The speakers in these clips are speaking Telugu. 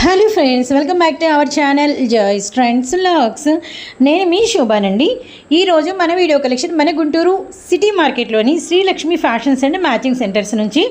Hello friends welcome back to our channel Joys Trends Lux. నేను మీ శోభానండి. ఈరోజు మన వీడియో కలెక్షన్ మన Guntur city మార్కెట్లోని Srilakshmi fashions and matching centers నుంచి.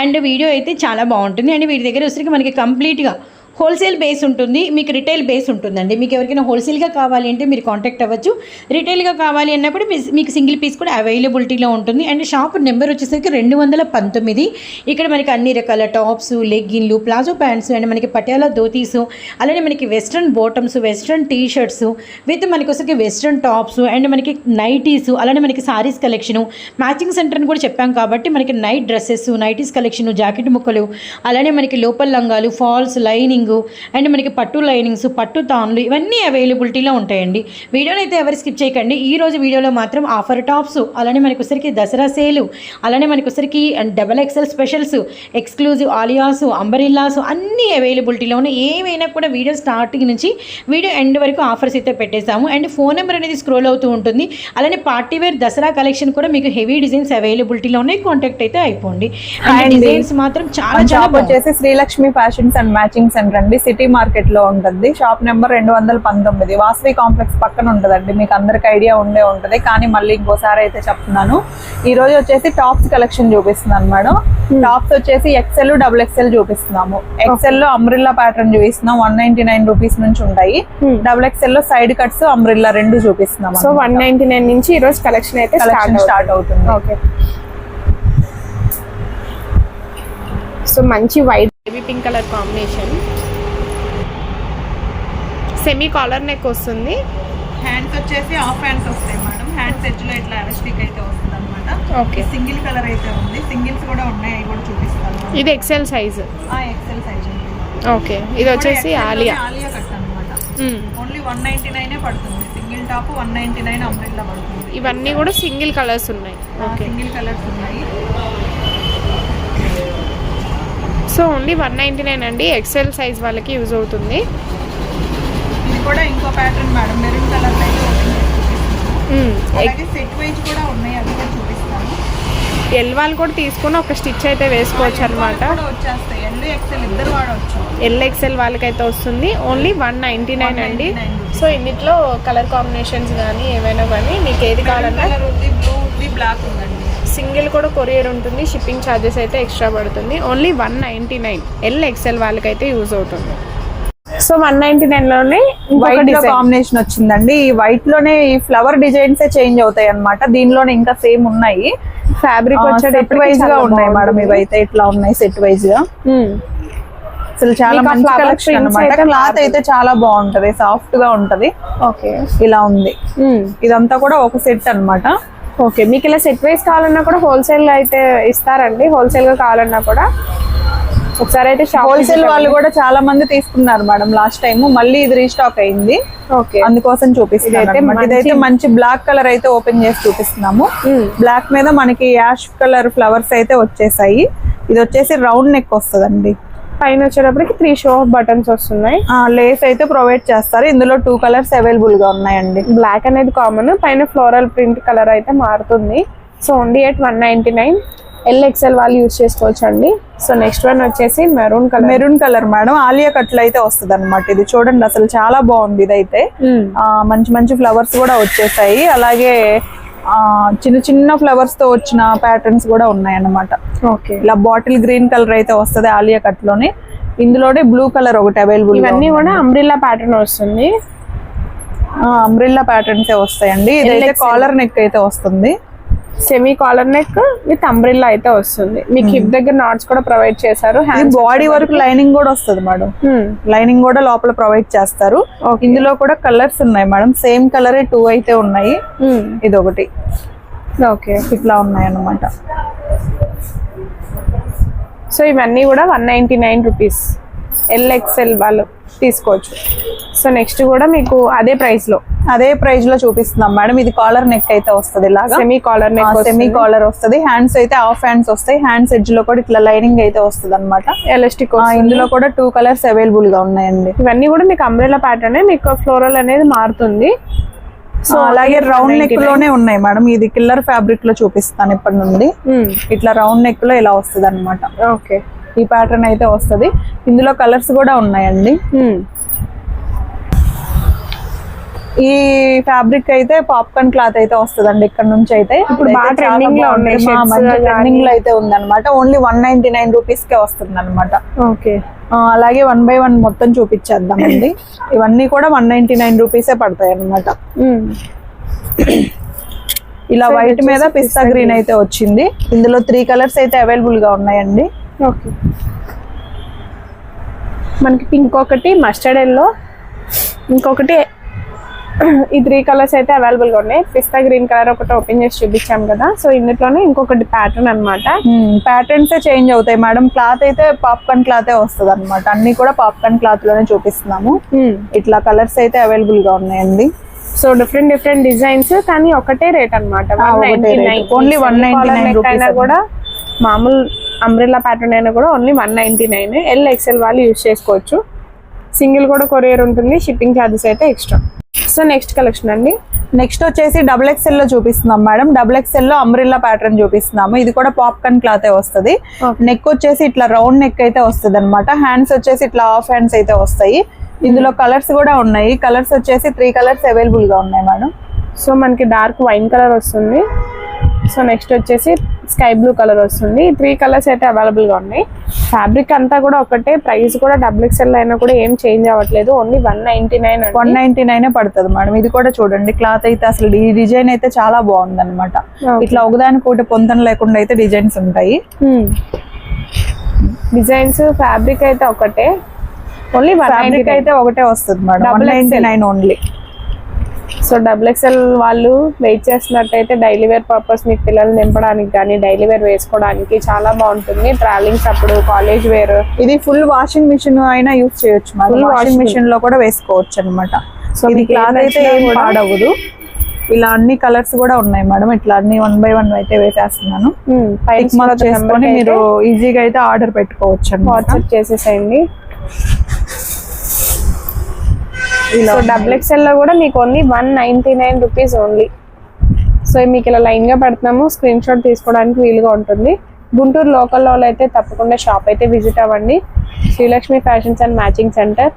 అండ్ వీడియో అయితే చాలా బాగుంటుంది. అండ్ వీటి దగ్గర వచ్చరికి మనకి కంప్లీట్గా హోల్సేల్ బేస్ ఉంటుంది మీకు రిటైల్ బేస్ ఉంటుందండి. మీకు ఎవరికైనా హోల్సేల్గా కావాలి అంటే మీరు కాంటాక్ట్ అవ్వచ్చు. రిటైల్గా కావాలి అన్నప్పుడు మీ- మీకు సింగిల్ పీస్ కూడా అవైలబిలిటీలో ఉంటుంది. అండ్ షాప్ నెంబర్ వచ్చేసరికి రెండు వందల పంతొమ్మిది. ఇక్కడ మనకి అన్ని రకాల టాప్స్ లెగ్గిన్లు ప్లాజో ప్యాంట్స్ అండ్ మనకి పటియాలా ధోతీస్ అలానే మనకి western bottoms western T shirts with మనకి వచ్చేసరికి వెస్ట్రన్ టాప్స్ అండ్ మనకి నైటీస్ అలానే మనకి సారీస్ కలెక్షను. మ్యాచింగ్ సెంటర్ అని కూడా చెప్పాం కాబట్టి మనకి night dresses nighties collection jacket ముక్కలు అలానే మనకి లోపల లంగాలు ఫాల్స్ లైనింగ్ అండ్ మనకి పట్టు లైనింగ్స్ పట్టు తాన్లు ఇవన్నీ అవైలబిలిటీలో ఉంటాయండి. వీడియోని అయితే ఎవరు స్కిప్ చేయకండి. ఈ రోజు వీడియోలో మాత్రం ఆఫర్ టాప్స్ అలానే మనకి వచ్చరికి దసరా సేలు అలానే మనకి వచ్చరికి double XL specials exclusive Alias umbrellas అన్నీ అవైలబిలిటీలో ఉన్నాయి. ఏమైనా కూడా వీడియో స్టార్టింగ్ నుంచి వీడియో ఎండ్ వరకు ఆఫర్స్ అయితే పెట్టేసాము అండ్ ఫోన్ నెంబర్ అనేది స్క్రోల్ అవుతూ ఉంటుంది. అలానే పార్టీ వేర్ దసరా కలెక్షన్ కూడా మీకు హెవీ డిజైన్స్ అవైలబిలిటీలో ఉన్నాయి. కాంటాక్ట్ అయితే అయిపోండి. అండి. డిజైన్స్ మాత్రం చాలా చాలా వచ్చేసి Srilakshmi fashions and matching center అండి సిటీ మార్కెట్లో ఉంటుంది. షాప్ నెంబర్ రెండు వందల పంతొమ్మిది. వాసవి కాంప్లెక్స్ పక్కన ఉంటదండి. మీకు అందరికి ఐడియా ఉండే ఉంటది. కానీ మళ్ళీ ఇంకోసారి అయితే చెప్తున్నాను. ఈ రోజు వచ్చేసి టాప్స్ కలెక్షన్ చూపిస్తున్నాను మేడం. టాప్స్ వచ్చేసి ఎక్సెల్ డబుల్ ఎక్సెల్ చూపిస్తున్నాము. ఎక్సెల్లో అమ్రిల్లా ప్యాటర్న్ చూపిస్తున్నాం. వన్ నైన్టీ నైన్ రూపీస్ నుంచి ఉంటాయి. డబుల్ ఎక్సెల్లో సైడ్ కట్స్ అమ్రిల్లా రెండు చూపిస్తున్నాం సో వన్ నైన్టీ నైన్ నుంచి ఈ రోజు కలెక్షన్ అయితే కలెక్షన్ స్టార్ట్ అవుతుంది. ఓకే సో మంచి white baby pink colour combination semi collar neck వస్తుంది. హ్యాండ్స్ వచ్చేసి హాఫ్ హ్యాండ్స్ వస్తాయి మేడం హ్యాండ్స్ ఎడ్జ్లో ఇట్లా ఎలాస్టిక్ అయితే వస్తుంది అనమాట ఓకే సింగిల్ కలర్ అయితే ఉంది. సింగిల్స్ కూడా ఉన్నాయి అవి కూడా చూపిస్తాను. ఇది ఎక్సెల్ సైజ్ ఆ ఎక్సెల్ సైజ్ ఓకే ఇది వచ్చేసి ఆలియా ఆలియా కట్ అనమాట ఓన్లీ వన్ నైన్టీ నైనే పడుతుంది. Single top one ninety nine umbrella పడుతుంది. ఇవన్నీ కూడా సింగిల్ కలర్స్ ఉన్నాయి. ఓకే సింగిల్ కలర్స్ ఉన్నాయి. So only one ninety nine అండి. ఎక్సెల్ సైజ్ వాళ్ళకి యూజ్ అవుతుంది. కూడా ఇంకో ప్యాటర్న్ మేడం మెరూన్ కలర్ చూపిస్తున్నాను అలాగే సెట్ వైజ్ కూడా ఉన్నాయి అవి కూడా చూపిస్తాను. ఎల్ వాళ్ళు కూడా తీసుకొని ఒక స్టిచ్ అయితే వేసుకోవచ్చు అనమాట ఎల్ ఎక్సెల్ వాళ్ళకైతే వస్తుంది. ఓన్లీ వన్ నైంటీ నైన్ అండి. సో ఇన్నిట్లో కలర్ కాంబినేషన్స్ కానీ ఏవైనా కానీ మీకు ఏది కావాలన్నా బ్లాక్ ఉందండి. సింగిల్ కూడా కొరియర్ ఉంటుంది. షిప్పింగ్ ఛార్జెస్ అయితే ఎక్స్ట్రా పడుతుంది. Only one ninety nine L XL వాళ్ళకైతే యూజ్ అవుతుంది. సో వన్ నైంటీ నైన్లోనే వైట్లో కాంబినేషన్ వచ్చిందండి. ఈ వైట్లోనే ఈ ఫ్లవర్ డిజైన్స్ చేంజ్ అవుతాయి అన్నమాట. దీనిలోనే ఇంకా సేమ్ ఉన్నాయి. ఫ్యాబ్రిక్ సెట్ వైజ్గా ఉన్నాయి మేడం ఇవైతే. ఇట్లా ఉన్నాయి సెట్ వైజ్గా. అసలు చాలా మంచి కలెక్షన్ అయితే క్లాత్ అయితే చాలా బాగుంటది. సాఫ్ట్గా ఉంటది. ఓకే. ఇలా ఉంది. ఇదంతా కూడా ఒక సెట్ అన్నమాట. ఓకే. మీకు ఇలా సెట్ వైస్ కావాలన్నా కూడా హోల్సేల్ అయితే ఇస్తారండి. హోల్సేల్గా కావాలన్నా కూడా. ఒకసారి అయితే హోల్సేల్ వాళ్ళు కూడా చాలా మంది తీసుకున్నారు మేడం లాస్ట్ టైం మళ్ళీ ఇది రీస్టాక్ అయింది. ఓకే. అందుకోసం చూపిస్తున్నాను ఇదైతే మంచి- బ్లాక్ కలర్ అయితే ఓపెన్ చేసి చూపిస్తున్నాము. బ్లాక్ మీద మనకి యాష్ కలర్ ఫ్లవర్స్ అయితే వచ్చేసాయి. ఇది వచ్చేసి రౌండ్ నెక్ వస్తుందండి. పైన వచ్చేటప్పటికి త్రీ షో బటన్స్ వస్తున్నాయి. లేస్ అయితే ప్రొవైడ్ చేస్తారు. ఇందులో టూ కలర్స్ అవైలబుల్గా ఉన్నాయండి. బ్లాక్ అనేది కామన్ పైన ఫ్లోరల్ ప్రింట్ కలర్ అయితే మారుతుంది. So only at one ninety nine L XL వాళ్ళు యూస్ చేసుకోవచ్చు అండి సో నెక్స్ట్ వన్ వచ్చేసి maroon colour. Maroon colour madam. Alia కట్లు అయితే వస్తుంది అనమాట ఇది చూడండి అసలు చాలా బాగుంది ఇదైతే. ఆ, మంచి మంచి ఫ్లవర్స్ కూడా వచ్చేసాయి. అలాగే ఆ, చిన్న చిన్న ఫ్లవర్స్తో వచ్చిన ప్యాటర్న్స్ కూడా ఉన్నాయి అన్నమాట ఓకే. ఇలా బాటిల్ గ్రీన్ కలర్ అయితే వస్తుంది ఆలియా కట్లోనే ఇందులోనే బ్లూ కలర్ ఒకటి అవైలబుల్ ఇవన్నీ కూడా అంబ్రిల్లా ప్యాటర్న్ వస్తుంది. అంబ్రిల్లా ప్యాటర్న్స్ వస్తాయండి. ఇదైతే కాలర్ నెక్ అయితే వస్తుంది. Semi collar neck with umbrella అయితే వస్తుంది. మీకు హిప్ దగ్గర నాట్స్ కూడా ప్రొవైడ్ చేశారు. బాడీ వరకు లైనింగ్ కూడా వస్తుంది మేడం లైనింగ్ కూడా లోపల ప్రొవైడ్ చేస్తారు. ఇందులో కూడా కలర్స్ ఉన్నాయి మేడం సేమ్ కలరే టూ అయితే ఉన్నాయి. ఇది ఒకటి. ఓకే ఇట్లా ఉన్నాయి అన్నమాట. సో ఇవన్నీ కూడా one ninety nine rupees L XL వాళ్ళు తీసుకోవచ్చు. సో నెక్స్ట్ కూడా మీకు అదే ప్రైస్లో. అదే ప్రైస్లో చూపిస్తున్నాం మేడం. ఇది కాలర్ నెక్ అయితే వస్తుంది ఇలాగా. Semi collar neck semi collar వస్తుంది. హ్యాండ్స్ అయితే హాఫ్ హ్యాండ్స్ వస్తాయి. హ్యాండ్స్ ఎడ్జ్లో కూడా ఇట్లా లైనింగ్ అయితే వస్తుంది అనమాట ఎలాస్టిక్ ఇందులో కూడా టూ కలర్స్ అవైలబుల్గా ఉన్నాయండి. ఇవన్నీ కూడా మీకు అంబ్రెలా ప్యాటర్న్ మీకు ఫ్లోరల్ అనేది మారుతుంది. సో అలాగే రౌండ్ నెక్లోనే ఉన్నాయి మేడం. ఇది కిల్లర్ ఫ్యాబ్రిక్లో చూపిస్తాను ఇప్పటి నుండి. ఇట్లా రౌండ్ నెక్లో ఇలా వస్తుంది అనమాట ఓకే ఈ ప్యాటర్న్ అయితే వస్తుంది. ఇందులో కలర్స్ కూడా ఉన్నాయండి. ఈ ఫ్యాబ్రిక్ అయితే పాప్కార్న్ క్లాత్ అయితే వస్తుందండి ఇక్కడ నుంచి అయితే. ఇప్పుడు trending లో. ట్రెండింగ్లో అయితే ఉందన్నమాట. Only one ninety nine rupees కే వస్తుంది అనమాట ఓకే అలాగే వన్ బై వన్ మొత్తం చూపించేద్దామండి. ఇవన్నీ కూడా వన్ నైన్టీ నైన్ రూపీసే పడతాయి అనమాట ఇలా వైట్ మీద పిస్తా గ్రీన్ అయితే వచ్చింది. ఇందులో త్రీ కలర్స్ అయితే అవైలబుల్గా ఉన్నాయండి. ఓకే. మనకి పింక్ ఒకటి మస్టర్డ్ ఎల్లో ఇంకొకటి ఈ త్రీ కలర్స్ అయితే అవైలబుల్గా ఉన్నాయి. పిస్తా గ్రీన్ కలర్ ఒకటి ఓపెన్ చేసి చూపించాం కదా. సో ఇందులోనే ఇంకొకటి ప్యాటర్న్ అన్నమాట. ప్యాటర్న్స్ చేంజ్ అవుతాయి. మేడం క్లాత్ అయితే పాప్కార్న్ క్లాతే వస్తుంది అనమాట అన్ని కూడా పాప్కార్న్ క్లాత్లోనే చూపిస్తున్నాము. ఇట్లా కలర్స్ అయితే అవైలబుల్గా ఉన్నాయండి. సో డిఫరెంట్ డిఫరెంట్ డిజైన్స్ కానీ ఒకటే రేట్ అనమాట 199 rupees అయినా కూడా మామూలు అంబ్రెల్లా ప్యాటర్న్ అయినా కూడా only one ninety nine L XL వాళ్ళు యూజ్ చేసుకోవచ్చు. సింగిల్ కూడా కొరియర్ ఉంటుంది షిప్పింగ్ ఛార్జెస్ అయితే ఎక్స్ట్రా సో నెక్స్ట్ కలెక్షన్ అండి. నెక్స్ట్ వచ్చేసి డబుల్ ఎక్స్ఎల్లో చూపిస్తున్నాం మేడం. డబుల్ ఎక్స్ఎల్లో అంబ్రిల్లా ప్యాటర్న్ చూపిస్తున్నాము. ఇది కూడా పాప్కార్న్ క్లాత్ వస్తుంది. నెక్ వచ్చేసి ఇట్లా రౌండ్ నెక్ అయితే వస్తుంది అనమాట హ్యాండ్స్ వచ్చేసి ఇట్లా హాఫ్ హ్యాండ్స్ అయితే వస్తాయి. ఇందులో కలర్స్ కూడా ఉన్నాయి. కలర్స్ వచ్చేసి త్రీ కలర్స్ అవైలబుల్గా ఉన్నాయి మేడం. సో మనకి డార్క్ వైన్ కలర్ వస్తుంది. సో నెక్స్ట్ వచ్చేసి స్కై బ్లూ కలర్ వస్తుంది. త్రీ కలర్స్ అయితే అవైలబుల్గా ఉన్నాయి. ఫ్యాబ్రిక్ అంతా కూడా ఒకటే. ప్రైస్ కూడా డబుల్ ఎక్స్ఎల్ అయినా కూడా ఏం చేంజ్ అవ్వట్లేదు. Only one ninety nine one ninety nine పడుతుంది మేడం. ఇది కూడా చూడండి. క్లాత్ అయితే అసలు ఈ డిజైన్ అయితే చాలా బాగుంది అనమాట. ఇట్లా ఒకదానికి ఒకటి పొంతన లేకుండా అయితే డిజైన్స్ ఉంటాయి. డిజైన్స్ ఫ్యాబ్రిక్ అయితే ఒకటే. ఓన్లీ ఫ్యాబ్రిక్ అయితే ఒకటే వస్తుంది madam. One ninety. Nine only so double XL వాళ్ళు వెయిట్ చేస్తున్నట్టయితే డైలీ వేర్ పర్పస్ మీకు పిల్లలు నింపడానికి కానీ డైలీ వేర్ వేసుకోవడానికి చాలా బాగుంటుంది. ట్రావెలింగ్స్ అప్పుడు కాలేజ్ వేర్ ఇది ఫుల్ వాషింగ్ మిషన్ అయినా యూస్ చేయొచ్చు. Madam Full washing. మిషన్లో కూడా వేసుకోవచ్చు అనమాట So, ఇది క్లాత్ అయితే ఏం పాడవదు. ఇలా అన్ని కలర్స్ కూడా ఉన్నాయి మేడం. ఇట్లా అన్ని వన్ బై వన్ అయితే వేసేస్తున్నాను. టిక్ మార్క్ చేసుకొని మీరు ఈజీగా అయితే ఆర్డర్ పెట్టుకోవచ్చు వాట్సాప్ చేసేసేయండి ఇలా సో డబుల్ ఎక్స్ఎల్లో కూడా మీకు only one ninety nine rupees only so మీకు ఇలా లైన్గా పెడుతున్నాము. స్క్రీన్ షాట్ తీసుకోవడానికి వీలుగా ఉంటుంది. గుంటూరు లోకల్లో అయితే తప్పకుండా షాప్ అయితే విజిట్ అవ్వండి. Srilakshmi fashions and matching center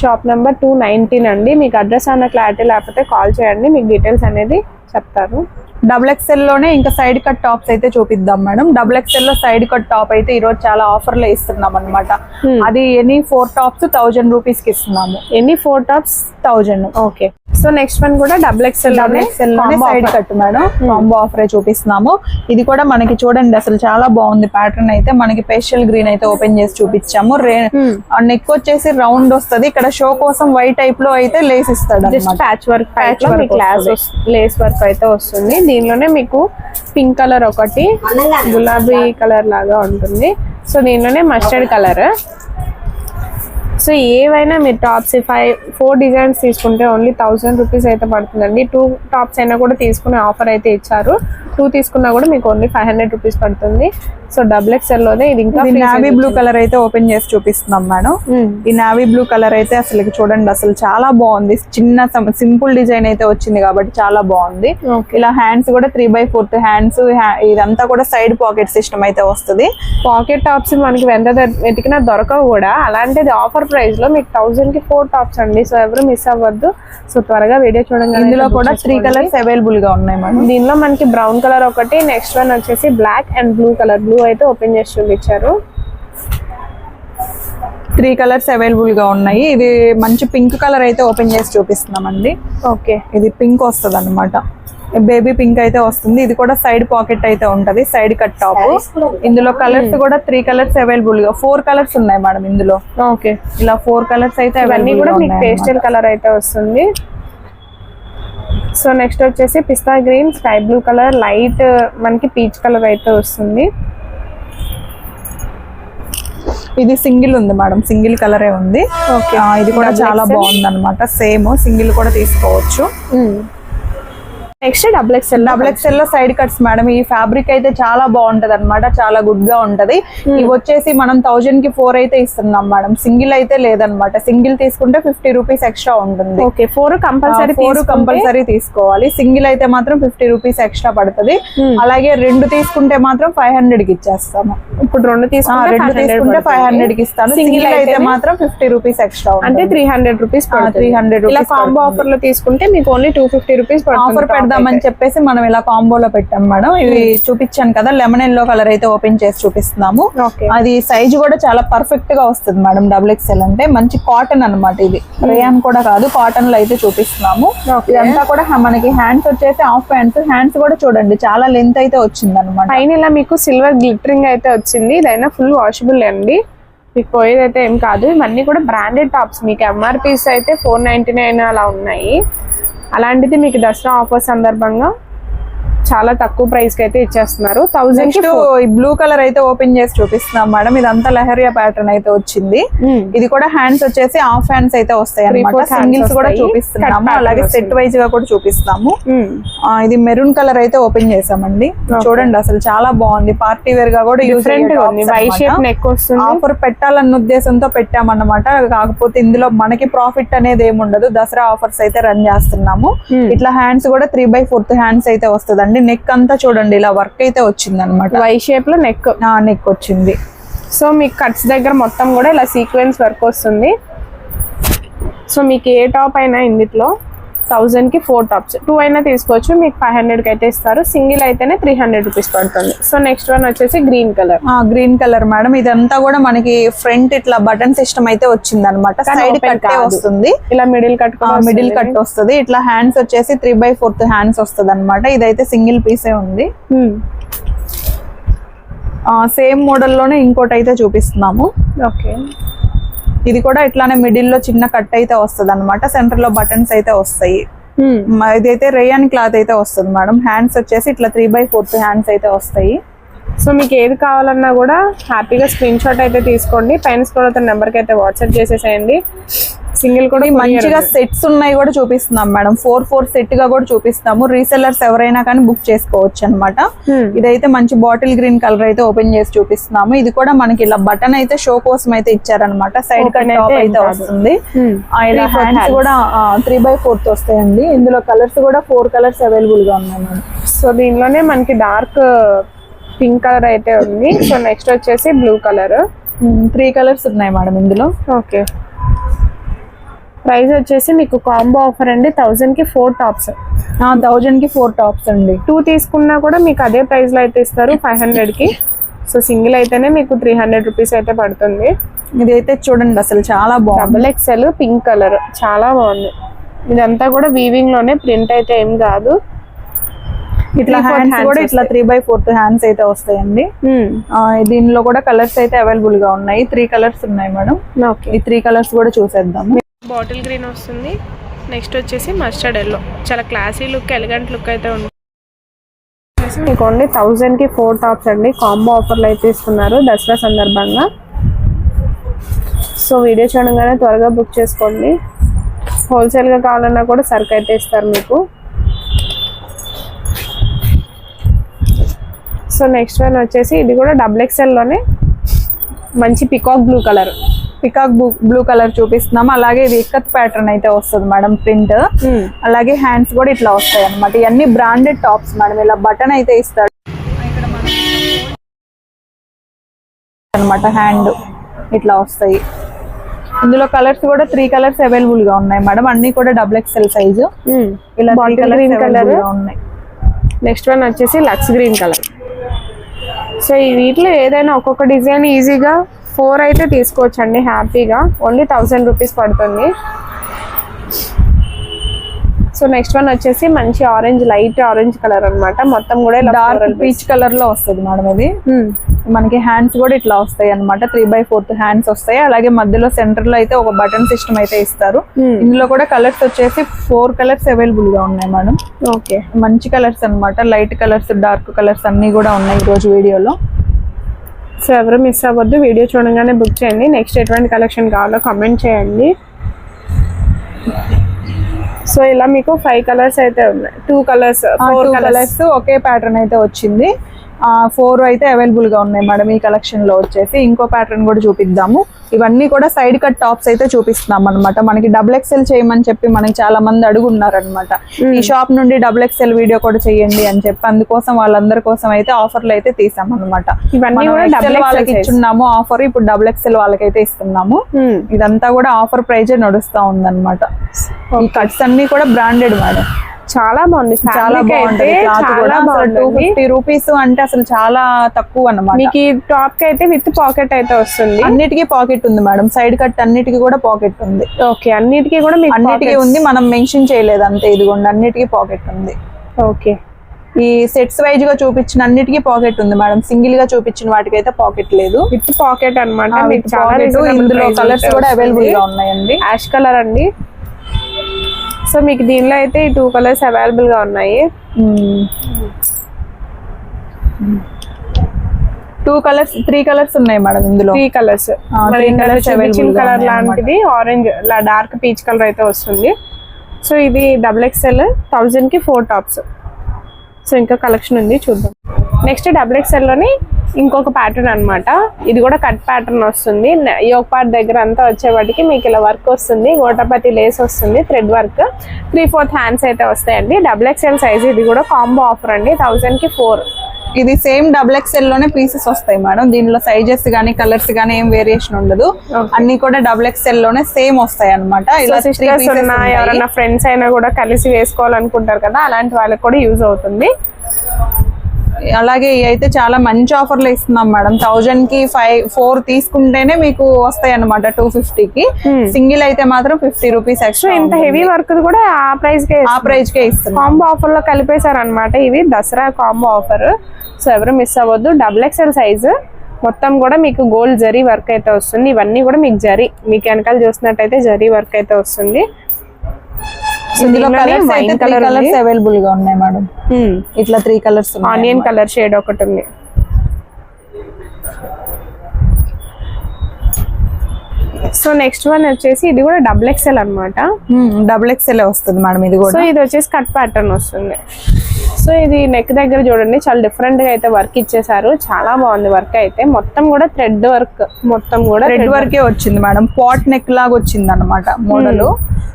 shop number two nineteen అండి. మీకు అడ్రస్ అన్న క్లారిటీ లేకపోతే కాల్ చేయండి. మీకు డీటెయిల్స్ అనేది చెప్తారు డబుల్ ఎక్స్ఎల్లోనే ఇంకా సైడ్ కట్ టాప్స్ అయితే చూపిద్దాం మేడం. డబుల్ ఎక్స్ఎల్లో సైడ్ కట్ టాప్ అయితే ఈ రోజు చాలా ఆఫర్లో ఇస్తున్నాం అనమాట Hmm. అది ఎనీ ఫోర్ టాప్స్ థౌజండ్ రూపీస్కి ఇస్తున్నాము. ఎన్ని four tops thousand okay so next one కూడా double XL double ఎక్స్ఎల్లోనే side cut madam. Combo offer చూపిస్తున్నాము. ఇది కూడా మనకి చూడండి అసలు చాలా బాగుంది ప్యాటర్న్ అయితే. మనకి పేస్టల్ గ్రీన్ అయితే ఓపెన్ చేసి చూపించాము. రే Hmm. నెక్ వచ్చేసి రౌండ్ వస్తది. ఇక్కడ షో కోసం వైట్ టైప్లో అయితే లేస్ ఇస్తాడు. ప్యాచ్ వర్క్ ప్యాచ్ వస్తుంది. లేస్ వర్క్ అయితే వస్తుంది. దీనిలోనే మీకు పింక్ కలర్ ఒకటి గులాబీ కలర్ లాగా ఉంటుంది. సో దీనిలోనే మస్టర్డ్ కలర్ సో ఏవైనా మీరు టాప్స్ ఫైవ్ ఫోర్ డిజైన్స్ తీసుకుంటే ఓన్లీ థౌసండ్ రూపీస్ అయితే పడుతుందండి. టూ టాప్స్ అయినా కూడా తీసుకునే ఆఫర్ అయితే ఇచ్చారు. టూ తీసుకున్నా కూడా మీకు ఓన్లీ ఫైవ్ హండ్రెడ్ రూపీస్ పడుతుంది. సో డబుల్ ఎక్స్ఎల్లోనే ఇది ఇంకా నావీ బ్లూ కలర్ అయితే ఓపెన్ చేసి చూపిస్తున్నాం మేడం. ఈ నావీ బ్లూ కలర్ అయితే అసలు చూడండి అసలు చాలా బాగుంది. చిన్న సింపుల్ డిజైన్ అయితే వచ్చింది కాబట్టి చాలా బాగుంది. ఇలా హ్యాండ్స్ కూడా త్రీ బై ఫోర్త్ హ్యాండ్స్ ఇదంతా కూడా సైడ్ పాకెట్ సిస్టమ్ అయితే వస్తుంది. పాకెట్ టాప్స్ మనకి ఎంత దొ- వెతికినా దొరకవు కూడా. అలాంటిది ఆఫర్ ప్రైస్లో మీకు థౌసండ్కి ఫోర్ టాప్స్ అండి. సో ఎవరు మిస్ అవ్వద్దు. సో త్వరగా వీడియో చూడండి ఇందులో కూడా త్రీ కలర్స్ అవైలబుల్గా ఉన్నాయి మేడం దీనిలో మనకి బ్రౌన్ కలర్ ఒకటి నెక్స్ట్ వన్ వచ్చేసి black and blue colour blue అయితే ఓపెన్ చేసి చూపించారు. త్రీ కలర్స్ అవైలబుల్గా ఉన్నాయి. ఇది మంచి పింక్ కలర్ అయితే ఓపెన్ చేసి చూపిస్తున్నామండి. ఓకే ఇది పింక్ వస్తుంది అనమాట బేబీ పింక్ అయితే వస్తుంది. ఇది కూడా సైడ్ పాకెట్ అయితే ఉంటది. Side cut top. ఇందులో కలర్స్ కూడా త్రీ కలర్స్ అవైలబుల్గా. ఫోర్ కలర్స్ ఉన్నాయి మేడం ఇందులో. ఓకే. ఇలా ఫోర్ కలర్స్ అయితే అవైలబుల్ కూడా మీకు పేస్టల్ కలర్ అయితే వస్తుంది. సో నెక్స్ట్ వచ్చేసి pista green sky blue colour light మనకి పీచ్ కలర్ అయితే వస్తుంది. ఇది సింగిల్ ఉంది మేడం. సింగిల్ కలరే ఉంది. ఇది కూడా చాలా. బాగుంది అనమాట సేమ్ సింగిల్ కూడా తీసుకోవచ్చు. నెక్స్ట్ డబుల్ ఎక్స్ఎల్ డబుల్ ఎక్స్ఎల్లో సైడ్ కట్స్ మేడం ఈ ఫ్యాబ్రిక్ అయితే చాలా బాగుంటది అనమాట చాలా గుడ్గా ఉంటది. ఇవి వచ్చేసి మనం థౌజండ్కి ఫోర్ అయితే ఇస్తున్నాం మేడం సింగిల్ అయితే లేదనమాట సింగిల్ తీసుకుంటే ఫిఫ్టీ రూపీస్ ఎక్స్ట్రా ఉంటుంది. Okay four compulsory four compulsory తీసుకోవాలి. సింగిల్ అయితే మాత్రం ఫిఫ్టీ రూపీస్ ఎక్స్ట్రా పడుతుంది. అలాగే రెండు తీసుకుంటే మాత్రం ఫైవ్ హండ్రెడ్కి ఇచ్చేస్తాము. ఇప్పుడు రెండు తీసుకుంటే రెండు 500 తీసుకుంటే ఫైవ్. హండ్రెడ్కి ఇస్తాను. సింగిల్ అయితే మాత్రం ఫిఫ్టీ రూపీస్ ఎక్స్ట్రా అంటే three hundred rupees three hundred rupees combo ఆఫర్లో తీసుకుంటే మీకు only two fifty rupees offer పెడదామని చెప్పేసి మనం ఇలా కాంబోలో పెట్టాం మేడం. ఇవి చూపించాను కదా లెమన్ ఎల్లో కలర్ అయితే ఓపెన్ చేసి చూపిస్తున్నాము. అది సైజ్ కూడా చాలా పర్ఫెక్ట్గా వస్తుంది మేడం డబుల్ ఎక్స్ఎల్ అంటే. మంచి కాటన్ అన్నమాట ఇది. రేయాన్ కూడా కాదు కాటన్లో అయితే చూపిస్తున్నాము. ఇదంతా కూడా మనకి హ్యాండ్స్ వచ్చేసి హాఫ్ హ్యాండ్స్ హ్యాండ్స్ కూడా చూడండి చాలా లెంత్ అయితే వచ్చింది అనమాట పైన ఇలా మీకు సిల్వర్ గ్లిటరింగ్ అయితే వచ్చింది. ఇదైనా ఫుల్ వాషబుల్ అండి. మీకు పోయేది అయితే ఏం కాదు. ఇవన్నీ కూడా బ్రాండెడ్ టాప్స్ మీకు ఎంఆర్పీస్ అయితే ఫోర్ నైన్టీ నైన్ అలా ఉన్నాయి. అలాంటిది మీకు దసరా ఆఫర్ సందర్భంగా చాలా తక్కువ ప్రైస్కి అయితే ఇచ్చేస్తున్నారు. థౌజండ్ నెక్స్ట్ ఈ బ్లూ కలర్ అయితే ఓపెన్ చేసి చూపిస్తున్నాం మేడం. ఇదంతా లెహరియా ప్యాటర్న్ అయితే వచ్చింది. ఇది కూడా హ్యాండ్స్ వచ్చేసి హాఫ్ హ్యాండ్స్ అయితే వస్తాయి అనమాట సింగిల్స్ కూడా. చూపిస్తున్నాము. అలాగే సెట్. వైజ్గా కూడా చూపిస్తాము. ఆ, ఇది మెరూన్ కలర్ అయితే ఓపెన్ చేసామండి. చూడండి అసలు చాలా బాగుంది. పార్టీ వేర్గా కూడా డిఫరెంట్ ఆఫర్ పెట్టాలన్న ఉద్దేశంతో పెట్టామన్నమాట. కాకపోతే ఇందులో మనకి ప్రాఫిట్ అనేది ఏమి ఉండదు దసరా ఆఫర్స్ అయితే రన్ చేస్తున్నాము. Hmm. ఇట్లా హ్యాండ్స్ కూడా త్రీ బై ఫోర్త్ హ్యాండ్స్ అయితే వస్తుందండి. నెక్ అంతా చూడండి. ఇలా వర్క్ అయితే వచ్చింది అనమాట వై షేప్లో నెక్ నెక్ వచ్చింది. సో మీకు కట్స్ దగ్గర మొత్తం కూడా ఇలా సీక్వెన్స్ వర్క్ వస్తుంది. సో మీకు ఏ టాప్ అయినా ఇందులో థౌజండ్కి ఫోర్ టాప్స్. టూ అయినా తీసుకోవచ్చు మీకు ఫైవ్ హండ్రెడ్కి అయితే ఇస్తారు. సింగిల్ అయితేనే త్రీ హండ్రెడ్ రూపీస్ పడుతుంది. సో నెక్స్ట్ వన్ వచ్చేసి green colour. Green colour madam. ఇదంతా కూడా మనకి ఫ్రంట్ ఇట్లా బటన్ సిస్టమ్ అయితే వచ్చింది అనమాట సైడ్ కాదు. వస్తుంది. ఇలా మిడిల్ కట్ మిడిల్ కట్ వస్తుంది. ఇట్లా హ్యాండ్స్ వచ్చేసి త్రీ బై ఫోర్త్ హ్యాండ్స్ వస్తుంది అనమాట ఇదైతే సింగిల్ పీసే ఉంది. సేమ్ మోడల్లోనే ఇంకోటి అయితే చూపిస్తున్నాము. ఓకే ఇది కూడా ఇట్లానే మిడిల్లో చిన్న కట్ అయితే వస్తుంది అనమాట సెంటర్లో బటన్స్ అయితే వస్తాయి. ఇదైతే రేయన్ క్లాత్ అయితే వస్తుంది మేడం. హ్యాండ్స్ వచ్చేసి ఇట్లా త్రీ బై ఫోర్త్ హ్యాండ్స్ అయితే వస్తాయి. సో మీకు ఏది కావాలన్నా కూడా హ్యాపీగా స్క్రీన్ షాట్ అయితే తీసుకోండి. పైన స్క్రోల్ అవుతున్న నెంబర్కి అయితే వాట్సాప్ చేసేసేయండి. సింగిల్ కూడా మంచిగా సెట్స్ ఉన్నాయి కూడా చూపిస్తున్నాం మేడం. ఫోర్ ఫోర్ సెట్గా కూడా చూపిస్తాము. రీసెల్లర్స్ ఎవరైనా కానీ బుక్ చేసుకోవచ్చు అనమాట Hmm. ఇదైతే మంచి బాటిల్ గ్రీన్ కలర్ అయితే ఓపెన్ చేసి చూపిస్తున్నాము. ఇది కూడా మనకి ఇలా బటన్ అయితే షో కోసం అయితే ఇచ్చారనమాట సైడ్ కట్ టాప్ అయితే. వస్తుంది. Hmm. ఇలా హ్యాండ్స్. కూడా త్రీ బై ఫోర్త్ వస్తాయండి. ఇందులో కలర్స్ కూడా ఫోర్ కలర్స్ అవైలబుల్గా ఉన్నాయి మేడం. సో దీనిలోనే మనకి డార్క్ పింక్ కలర్ అయితే ఉంది. సో నెక్స్ట్ వచ్చేసి బ్లూ కలర్ త్రీ కలర్స్ ఉన్నాయి మేడం ఇందులో. ఓకే ప్రైస్ వచ్చేసి మీకు కాంబో ఆఫర్ అండి థౌజండ్కి ఫోర్ టాప్స్ థౌజండ్కి ఫోర్ టాప్స్ అండి. టూ తీసుకున్నా కూడా మీకు అదే ప్రైస్లో అయితే ఇస్తారు ఫైవ్ హండ్రెడ్కి. సో సింగిల్ అయితేనే మీకు త్రీ హండ్రెడ్ రూపీస్ అయితే పడుతుంది. ఇదైతే చూడండి అసలు చాలా బాగుంది. డబుల్ ఎక్స్ఎల్ పింక్ కలర్ చాలా బాగుంది. ఇదంతా కూడా వీవింగ్లోనే ప్రింట్ అయితే ఏం కాదు. ఇట్లా హ్యాండ్స్ కూడా ఇట్లా త్రీ బై ఫోర్త్ హ్యాండ్స్ అయితే వస్తాయండి. ఆ, దీనిలో కూడా కలర్స్ అయితే అవైలబుల్గా ఉన్నాయి. త్రీ కలర్స్ ఉన్నాయి మేడం. ఓకే ఈ త్రీ కలర్స్ కూడా చూసేద్దాము. బాటిల్ గ్రీన్ వస్తుంది. నెక్స్ట్ వచ్చేసి మస్టర్డ్ ఎల్లో. చాలా క్లాసీ లుక్ ఎలిగెంట్ లుక్ అయితే ఉంది. మీకు ఓన్లీ థౌజండ్కి ఫోర్ టాప్స్ అండి. కాంబో ఆఫర్లు అయితే ఇస్తున్నారు దసరా సందర్భంగా. సో వీడియో చూడంగానే త్వరగా బుక్ చేసుకోండి. హోల్సేల్గా కావాలన్నా కూడా సరుకు అయితే ఇస్తారు మీకు. సో నెక్స్ట్ వన్ వచ్చేసి ఇది కూడా డబుల్ ఎక్స్ఎల్లోనే. మంచి peacock blue colour. Peacock blue colour చూపిస్తున్నాము అలాగే ఇది ఇక్కత్ ప్యాటర్న్ అయితే వస్తుంది మేడం ప్రింట్. అలాగే హ్యాండ్స్ కూడా ఇట్లా వస్తాయి అనమాట ఇవన్నీ బ్రాండెడ్ టాప్స్ మేడం. ఇలా బటన్ అయితే ఇస్తాడు అనమాట హ్యాండ్ ఇట్లా వస్తాయి. ఇందులో కలర్స్ కూడా త్రీ కలర్స్ అవైలబుల్గా ఉన్నాయి మేడం. అన్ని కూడా డబుల్ ఎక్స్ఎల్ సైజు ఇలా గ్రీన్ కలర్ ఉన్నాయి. నెక్స్ట్ వన్ వచ్చేసి లక్స్ గ్రీన్ కలర్ సో ఈ వీటిలో ఏదైనా ఒక్కొక్క డిజైన్ ఈజీగా ఫోర్ అయితే తీసుకోవచ్చు అండి హ్యాపీగా. ఓన్లీ థౌసండ్ రూపీస్ పడుతుంది. సో నెక్స్ట్ వన్ వచ్చేసి మంచి ఆరెంజ్ లైట్ ఆరెంజ్ కలర్ అన్నమాట. మొత్తం కూడా డార్క్ పీచ్ కలర్లో వస్తుంది మేడం ఇది. Hmm. మనకి హ్యాండ్స్ కూడా ఇట్లా వస్తాయి అన్నమాట. త్రీ బై ఫోర్త్ హ్యాండ్స్ వస్తాయి. అలాగే మధ్యలో సెంటర్లో అయితే ఒక బటన్ సిస్టమ్ అయితే ఇస్తారు. Hmm. ఇందులో కూడా కలర్స్ వచ్చేసి ఫోర్ కలర్స్ అవైలబుల్గా ఉన్నాయి మేడం ఓకే మంచి కలర్స్ అన్నమాట. లైట్ కలర్స్ డార్క్ కలర్స్ అన్ని కూడా ఉన్నాయి ఈ రోజు వీడియోలో. సో ఎవరు మిస్ అవ్వద్దు. వీడియో చూడగానే బుక్ చేయండి. నెక్స్ట్ ఎటువంటి కలెక్షన్ కావాలో కమెంట్ చేయండి. సో ఇలా మీకు ఫైవ్ కలర్స్ అయితే ఉన్నాయి. టూ కలర్స్ ఫోర్ కలర్స్ ఒకే ప్యాటర్న్ అయితే వచ్చింది. ఫోర్ అయితే అవైలబుల్గా ఉన్నాయి మేడం ఈ కలెక్షన్లో వచ్చేసి ఇంకో ప్యాటర్న్ కూడా చూపిద్దాము. ఇవన్నీ కూడా సైడ్ కట్ టాప్స్ అయితే చూపిస్తున్నాం అనమాట మనకి డబుల్ ఎక్స్ఎల్ చేయమని చెప్పి మనకి చాలా మంది అడుగున్నారు అనమాట ఈ షాప్ నుండి డబుల్ ఎక్స్ఎల్ వీడియో కూడా చేయండి అని చెప్పి అందుకోసం వాళ్ళందరి కోసం అయితే ఆఫర్లు అయితే తీసాం అనమాట వాళ్ళకి. ఇచ్చున్నాము ఆఫర్ ఇప్పుడు డబుల్ ఎక్స్ఎల్ వాళ్ళకైతే ఇస్తున్నాము. ఇదంతా కూడా ఆఫర్ ప్రైజే నడుస్తా ఉందన్నమాట. ఈ కట్స్ అన్ని కూడా బ్రాండెడ్ మేడం చాలా బాగుంది. చాలా క్లాత్ చాలా కూడా టూ బాగుంది. ఫిఫ్టీ రూపీస్ అంటే అసలు చాలా తక్కువ అన్నమాట మీకు టాప్కి అయితే విత్ పాకెట్ అయితే వస్తుంది. అన్నిటికీ పాకెట్ ఉంది మేడం. సైడ్ కట్ అన్నిటికీ కూడా పాకెట్ ఉంది. ఓకే అన్నిటికీ కూడా మీకు అన్నిటికీ ఉంది. మనం మెన్షన్ చేయలేదు అంతే. ఇదిగోండి అన్నిటికీ పాకెట్ ఉంది. ఓకే ఈ సెట్స్ వైజ్గా చూపించిన అన్నిటికీ పాకెట్ ఉంది మేడం. సింగిల్గా చూపించిన వాటికి అయితే పాకెట్ లేదు విత్ పాకెట్ reasonable ఇందులో కలర్స్ కూడా. అవైలబుల్గా ఉన్నాయండి. యాష్ కలర్ అండి. సో మీకు దీనిలో అయితే ఈ టూ కలర్స్ అవైలబుల్గా ఉన్నాయి. టూ కలర్స్ త్రీ కలర్స్ ఉన్నాయి మేడం ఇందులో. Three colours. గా కలర్ లాంటిది. ఆరెంజ్ డార్క్ పీచ్ కలర్ అయితే వస్తుంది. సో ఇది డబుల్ ఎక్స్ఎల్ థౌజండ్కి ఫోర్ టాప్స్ సో ఇంకా కలెక్షన్ ఉంది చూద్దాం. నెక్స్ట్ డబుల్ ఎక్స్ఎల్లోని ఇంకొక ప్యాటర్న్ అన్నమాట. ఇది కూడా కట్ ప్యాటర్న్ వస్తుంది. యోగ్ పార్ట్ దగ్గర అంతా వచ్చేవాటికి మీకు ఇలా వర్క్ వస్తుంది. గోటపతి లేస్ వస్తుంది thread work three fourth hands అయితే వస్తాయండి. డబుల్ ఎక్స్ఎల్ సైజ్ ఇది కూడా కాంబో ఆఫర్ అండి. థౌజండ్కి ఫోర్ ఇది సేమ్ డబుల్ ఎక్స్ఎల్లోనే పీసెస్ వస్తాయి మేడం. దీనిలో సైజెస్ గానీ కలర్స్ గానీ ఏం వేరియేషన్ ఉండదు. అన్ని కూడా డబుల్ ఎక్స్ఎల్లోనే సేమ్ వస్తాయి అనమాట ఎవరైనా ఫ్రెండ్స్ అయినా కూడా కలిసి వేసుకోవాలనుకుంటారు కదా అలాంటి వాళ్ళకి కూడా యూజ్ అవుతుంది. అలాగే అయితే చాలా మంచి ఆఫర్లు ఇస్తున్నాం మేడం. థౌజండ్కి ఫైవ్ ఫోర్ తీసుకుంటేనే మీకు వస్తాయి అనమాట టూ కి Hmm. సింగిల్ అయితే మాత్రం ఫిఫ్టీ రూపీస్ ఎక్స్ట్రా ఇంత హెవీ వర్క్ కూడా ఆ ప్రైస్ కే ఆ ప్రైస్ కే ఇస్తున్నాం. కాంబో ఆఫర్లో కలిపేశారు అనమాట ఇవి. Dasara combo offer. సో ఎవరు మిస్ అవ్వద్దు. Double XL size. మొత్తం కూడా మీకు గోల్డ్ జరీ వర్క్ అయితే వస్తుంది. ఇవన్నీ కూడా మీకు జరీ. మీకు వెనకాల చూసినట్టయితే జరీ వర్క్ అయితే వస్తుంది. ఇందులో దీనిలోనే కలర్స్ అయితే అవైలబుల్గా ఉన్నాయి మేడం. ఇట్లా three colours onion colour shade ఒకటి ఉంది. సో నెక్స్ట్ వన్ వచ్చేసి ఇది కూడా డబుల్ ఎక్స్ఎల్ అన్నమాట. డబుల్ ఎక్స్ఎల్ వస్తుంది మేడం ఇది సో కూడా ఇది వచ్చేసి కట్ ప్యాటర్న్ వస్తుంది. సో ఇది నెక్ దగ్గర చూడండి చాలా డిఫరెంట్గా అయితే వర్క్ ఇచ్చేసారు. చాలా బాగుంది వర్క్ అయితే. మొత్తం కూడా థ్రెడ్ వర్క్ మొత్తం కూడా రెడ్ వర్కే వచ్చింది మేడం. పాట్ నెక్ లాగా వచ్చింది అనమాట మోడల్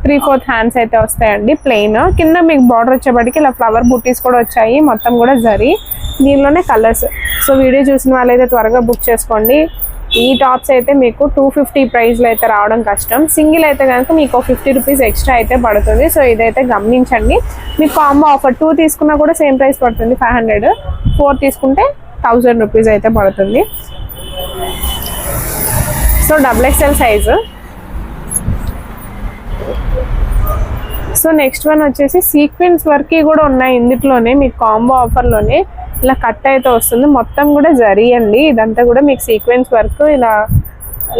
త్రీ ఫోర్త్ హ్యాండ్స్ అయితే వస్తాయండి ప్లెయిన్ కింద మీకు బార్డర్ వచ్చేప్పటికి ఇలా ఫ్లవర్ బుట్టీస్ కూడా వచ్చాయి. మొత్తం కూడా జరి దీనిలోనే కలర్స్ సో వీడియో చూసిన వాళ్ళైతే త్వరగా బుక్ చేసుకోండి. ఈ టాప్స్ అయితే మీకు టూ ఫిఫ్టీ ప్రైస్లో అయితే రావడం కష్టం. సింగిల్ అయితే కనుక మీకు ఫిఫ్టీ రూపీస్ ఎక్స్ట్రా అయితే పడుతుంది. సో ఇదైతే గమనించండి. మీకు కాంబో ఆఫర్ టూ తీసుకున్నా కూడా సేమ్ ప్రైస్ పడుతుంది. Five hundred. ఫోర్ తీసుకుంటే థౌజండ్ రూపీస్ అయితే పడుతుంది. So double XL size. So next one వచ్చేసి సీక్వెన్స్ వర్క్ కూడా ఉన్నాయి ఇందులోనే మీకు కాంబో ఆఫర్లోనే. ఇలా కట్ అయితే వస్తుంది. మొత్తం కూడా జరీ అండి ఇదంతా కూడా మీకు సీక్వెన్స్ వర్క్ ఇలా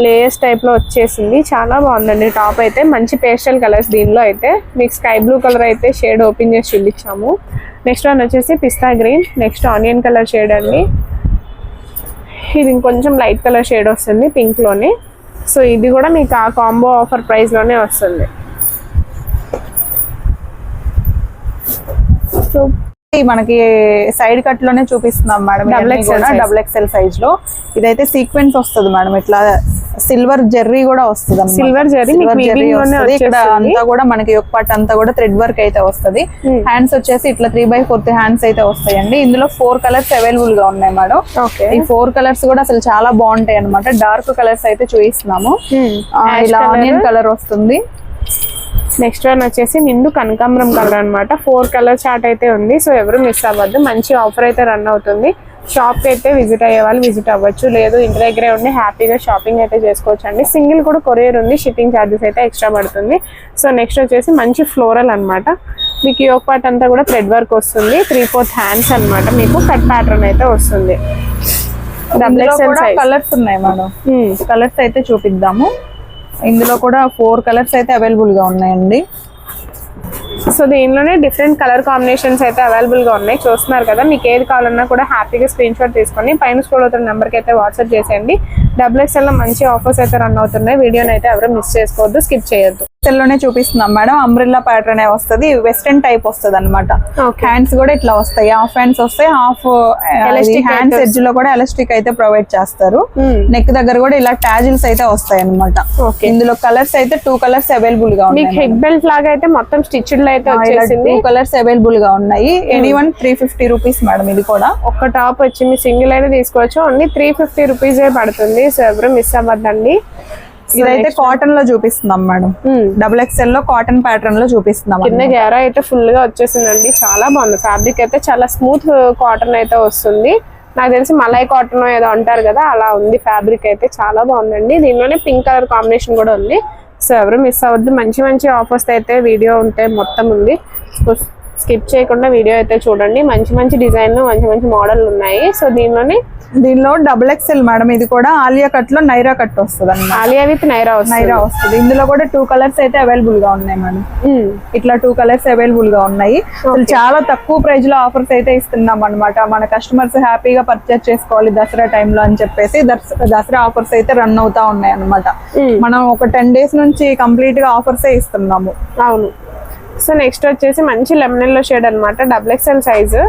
లేయర్స్ టైప్లో వచ్చేసింది. చాలా బాగుందండి. టాప్ అయితే మంచి పేస్టల్ కలర్స్ దీనిలో అయితే. మీకు స్కై బ్లూ కలర్ అయితే షేడ్ ఓపెన్ చేసి చూపించాము. నెక్స్ట్ వన్ వచ్చేసి pista green next onion colour shade అండి. ఇది ఇంకొంచెం లైట్ కలర్ షేడ్ వస్తుంది పింక్లోనే సో ఇది కూడా మీకు ఆ కాంబో ఆఫర్ ప్రైస్లోనే వస్తుంది. సో మనకి సైడ్ కట్లోనే చూపిస్తున్నాం madam. XL size. Double XL సైజ్లో. ఇదైతే సీక్వెన్స్ వస్తుంది మేడం. ఇట్లా సిల్వర్ జెర్రీ కూడా వస్తుంది Silver జరీ మీకు weaving లోనే ఇక్కడ. అంతా కూడా మనకి ఒక పార్ట్ అంతా కూడా థ్రెడ్ వర్క్ అయితే వస్తుంది. Hmm. హ్యాండ్స్ వచ్చేసి ఇట్లా త్రీ బై ఫోర్త్ హ్యాండ్స్ అయితే వస్తాయండి. ఇందులో ఫోర్ కలర్స్ అవైలబుల్గా ఉన్నాయి మేడం. ఈ ఫోర్ కలర్స్ కూడా అసలు చాలా బాగుంటాయి అనమాట డార్క్ కలర్స్ అయితే చూపిస్తున్నాము. ఆ, ఇలా ఆనియన్ కలర్ వస్తుంది. నెక్స్ట్ వన్ వచ్చేసి నిండు కనకాంబరం కలర్ అన్నమాట. ఫోర్ కలర్ చార్ట్ అయితే ఉంది. సో ఎవరు మిస్ అవ్వద్దు. మంచి ఆఫర్ అయితే రన్ అవుతుంది. షాప్కి అయితే విజిట్ అయ్యే వాళ్ళు విజిట్ అవ్వచ్చు. లేదు ఇంటి దగ్గరే ఉండి హ్యాపీగా షాపింగ్ అయితే చేసుకోవచ్చు అండి సింగిల్ కూడా కొరియర్ ఉంది. షిప్పింగ్ ఛార్జెస్ అయితే ఎక్స్ట్రా పడుతుంది. సో నెక్స్ట్ వచ్చేసి మంచి ఫ్లోరల్ అన్నమాట. మీకు యోగ్ పార్ట్ అంతా కూడా థ్రెడ్ వర్క్ వస్తుంది. త్రీ ఫోర్త్ హ్యాండ్స్ అన్నమాట మీకు. కట్ ప్యాటర్న్ అయితే వస్తుంది. డబుల్ ఎక్స్ఎల్ సైజ్ కలర్స్ ఉన్నాయి మేడం కలర్స్ అయితే చూపిద్దాము. ఇందులో కూడా ఫోర్ కలర్స్ అయితే అవైలబుల్గా ఉన్నాయండి. సో దీనిలోనే డిఫరెంట్ కలర్ కాంబినేషన్స్ అయితే అవైలబుల్గా ఉన్నాయి. చూస్తున్నారు కదా మీకు ఏది కావాలన్నా కూడా హ్యాపీగా స్క్రీన్ షాట్ తీసుకొని పైన స్కూల్ అవుతున్న నెంబర్కి అయితే వాట్సాప్ చేసేయండి. డబుల్ ఎక్స్ఎల్లో మంచి ఆఫర్స్ అయితే రన్ అవుతున్నాయి. వీడియోని అయితే ఎవరు మిస్ చేసుకోవద్దు స్కిప్ చేయొద్దు. లోనే చూపిస్తున్నాం మేడం. అంబ్రిల్లా ప్యాటర్న్ వస్తుంది వెస్టర్న్ టైప్ వస్తుంది అనమాట. హ్యాండ్స్ కూడా ఇట్లా వస్తాయి. హాఫ్ హ్యాండ్స్ వస్తాయి హాఫ్ హ్యాండ్స్ ఎడ్జ్లో కూడా ఎలాస్టిక్ అయితే ప్రొవైడ్ చేస్తారు. Hmm. నెక్ దగ్గర కూడా ఇలా టాజిల్స్ అయితే వస్తాయి అనమాట. ఇందులో కలర్స్ అయితే టూ కలర్స్ అవైలబుల్గా మీకు ఉన్నాయి హెడ్ బెల్ట్ లాగా అయితే మొత్తం స్టిచ్డ్ అయితే ఆ, ఇలా వచ్చేసింది. కలర్స్ అవైలబుల్గా ఉన్నాయి. Any one three fifty rupees madam ఇది కూడా. ఒక్క టాప్ వచ్చి మీ సింగిల్ అయితే తీసుకోవచ్చు. ఓన్లీ త్రీ ఫిఫ్టీ రూపీస్ పడుతుంది. సో ఎవరు మిస్ అవ్వద్దండి. ఇదైతే కాటన్లో చూపిస్తున్నాం మేడం. డబుల్ ఎక్స్ఎల్లో కాటన్ ప్యాటర్న్లో చూపిస్తున్నాం కింద గేరా అయితే ఫుల్గా వచ్చేసిందండి. చాలా బాగుంది. ఫ్యాబ్రిక్ అయితే చాలా స్మూత్ కాటన్ అయితే వస్తుంది. నాకు తెలిసి మలై కాటన్ ఏదో అంటారు కదా అలా ఉంది. ఫ్యాబ్రిక్ అయితే చాలా బాగుందండి. దీనిలోనే పింక్ కలర్ కాంబినేషన్ కూడా ఉంది. సో ఎవరు మిస్ అవ్వద్దు. మంచి మంచి ఆఫర్స్ అయితే వీడియో ఉంటే మొత్తం ఉంది. స్కిప్ చేయకుండా వీడియో అయితే చూడండి. మంచి మంచి డిజైన్ మంచి మంచి మోడల్ ఉన్నాయి. సో దీనిలోనే దీనిలో డబుల్ ఎక్స్ఎల్ మేడం ఇది కూడా ఆలియా కట్లో నైరా కట్ వస్తుంది అన్నమాట ఆలియా విత్ నైరా నైరా వస్తుంది. ఇందులో కూడా టూ కలర్స్ అయితే అవైలబుల్గా ఉన్నాయి మేడం. ఇట్లా టూ కలర్స్ అవైలబుల్గా ఉన్నాయి. అసలు చాలా తక్కువ ప్రైస్లో ఆఫర్స్ అయితే ఇస్తున్నాం అనమాట మన కస్టమర్స్ హ్యాపీగా పర్చేస్ చేసుకోవాలి దసరా టైంలో అని చెప్పేసి దస్- దసరా ఆఫర్స్ అయితే రన్ అవుతా ఉన్నాయి అనమాట మనం ఒక టెన్ డేస్ నుంచి కంప్లీట్గా ఆఫర్స్ ఇస్తున్నాము. అవును. సో నెక్స్ట్ వచ్చేసి మంచి లెమన్ ఎల్లో షేడ్ అనమాట డబుల్ ఎక్స్ఎల్ సైజు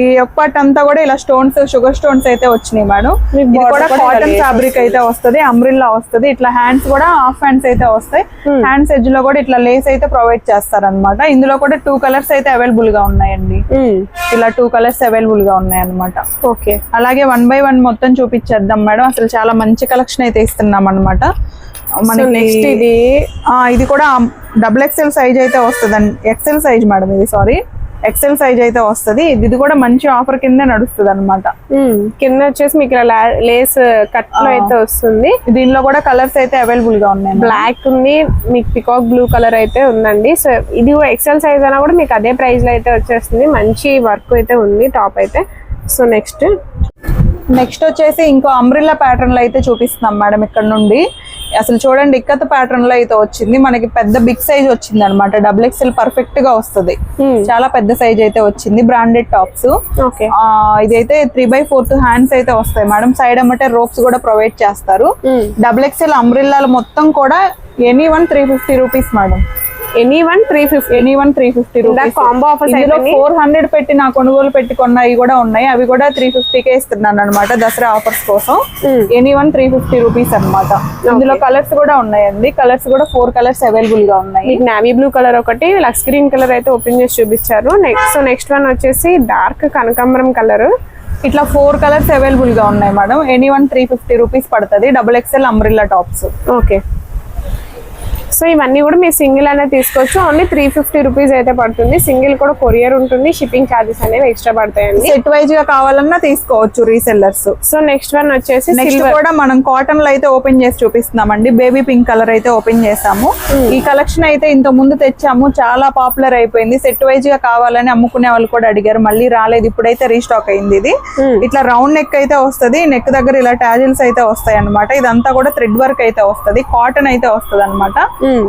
ఈ యొక్క పార్ట్ అంతా కూడా ఇలా స్టోన్స్ షుగర్ స్టోన్స్ అయితే వచ్చినాయి మేడం. ఇది కూడా కాటన్ ఫ్యాబ్రిక్ అయితే వస్తది అంబ్రిల్లా వస్తది. ఇట్లా హ్యాండ్స్ కూడా హాఫ్ హ్యాండ్స్ అయితే వస్తాయి. హ్యాండ్స్ ఎడ్జ్లో కూడా ఇట్లా లేస్ అయితే ప్రొవైడ్ చేస్తారన్నమాట. ఇందులో కూడా టూ కలర్స్ అయితే అవైలబుల్గా ఉన్నాయండి. ఇలా టూ కలర్స్ అవైలబుల్గా ఉన్నాయి అన్నమాట ఓకే అలాగే వన్ బై వన్ మొత్తం చూపించేద్దాం మేడం. అసలు చాలా మంచి కలెక్షన్ అయితే ఇస్తున్నాం అనమాట మనకి నెక్స్ట్ ఇది ఆ, ఇది కూడా డబుల్ ఎక్స్ఎల్ సైజ్ అయితే వస్తుంది ఎక్సెల్ సైజ్ మేడం ఇది సారీ ఎక్సెల్ సైజ్ అయితే వస్తది. ఇది కూడా మంచి ఆఫర్ కింద నడుస్తుంది అనమాట. కింద వచ్చేసి మీకు లేస్ కట్లో అయితే వస్తుంది. దీనిలో కూడా కలర్స్ అయితే అవైలబుల్గా ఉన్నాయి. బ్లాక్ ఉంది మీకు పికాక్ బ్లూ కలర్ అయితే ఉందండి. సో ఇది ఎక్సెల్ సైజ్ అయినా కూడా మీకు అదే ప్రైస్లో అయితే వచ్చేస్తుంది. మంచి వర్క్ అయితే ఉంది టాప్ అయితే. సో నెక్స్ట్ నెక్స్ట్ వచ్చేసి ఇంకో అంబ్రిల్లా ప్యాటర్న్లో అయితే చూపిస్తున్నాం మేడం ఇక్కడ నుండి. అసలు చూడండి ఇక్కత ప్యాటర్న్లో అయితే వచ్చింది. మనకి పెద్ద బిగ్ సైజ్ వచ్చింది అనమాట డబుల్ ఎక్స్ఎల్ పర్ఫెక్ట్గా వస్తుంది. చాలా పెద్ద సైజ్ అయితే వచ్చింది. బ్రాండెడ్ టాప్స్ ఇదైతే త్రీ బై ఫోర్త్ హ్యాండ్స్ అయితే వస్తాయి మేడం. సైడ్ అమ్మటే రోప్స్ కూడా ప్రొవైడ్ చేస్తారు. డబుల్ ఎక్స్ఎల్ అంబ్రిల్లాలు మొత్తం కూడా any one three fifty rupees madam. Any one three fifty any one three fifty rupees combo offers ఇందులో ఫోర్ హండ్రెడ్ పెట్టి నా కొనుగోలు పెట్టి కొన్నవి కూడా ఉన్నాయి. అవి కూడా త్రీ కే ఇస్తున్నాను అనమాట దసరా ఆఫర్స్ కోసం. Any one three fifty rupees అనమాట ఇందులో కలర్స్ కూడా ఉన్నాయండి. కలర్స్ కూడా ఫోర్ కలర్స్ అవైలబుల్గా ఉన్నాయి. నావీ బ్లూ కలర్ ఒకటి లక్స్ గ్రీన్ కలర్ అయితే ఓపెన్ చేసి చూపించారు. నెక్స్ట్ నెక్స్ట్ వన్ వచ్చేసి డార్క్ కనకాంబరం కలర్ ఇట్లా ఫోర్ కలర్స్ అవైలబుల్గా ఉన్నాయి madam any one three fifty rupees పడుతుంది double XL umbrella tops okay so ఇవన్నీ కూడా మీరు సింగిల్ అనేది తీసుకోవచ్చు. ఓన్లీ త్రీ ఫిఫ్టీ రూపీస్ అయితే పడుతుంది. సింగిల్ కూడా కొరియర్ ఉంటుంది. షిప్పింగ్ ఛార్జెస్ అనేవి ఎక్స్ట్రా పడతాయండి. సెట్ వైజ్గా కావాలన్నా తీసుకోవచ్చు రీసెల్లర్స్ సో నెక్స్ట్ వన్ వచ్చేసి నెక్స్ట్ కూడా మనం కాటన్లో అయితే ఓపెన్ చేసి చూపిస్తున్నామండి. బేబీ పింక్ కలర్ అయితే ఓపెన్ చేసాము ఈ కలెక్షన్ అయితే ఇంత ముందు తెచ్చాము. చాలా పాపులర్ అయిపోయింది. సెట్ వైజ్గా కావాలని అమ్ముకునే వాళ్ళు కూడా అడిగారు. మళ్ళీ రాలేదు. ఇప్పుడైతే రీస్టాక్ అయింది ఇది. ఇట్లా రౌండ్ నెక్ అయితే వస్తది. నెక్ దగ్గర ఇలా టాజిల్స్ అయితే వస్తాయి అనమాట ఇదంతా కూడా థ్రెడ్ వర్క్ అయితే వస్తది. కాటన్ అయితే వస్తది అనమాట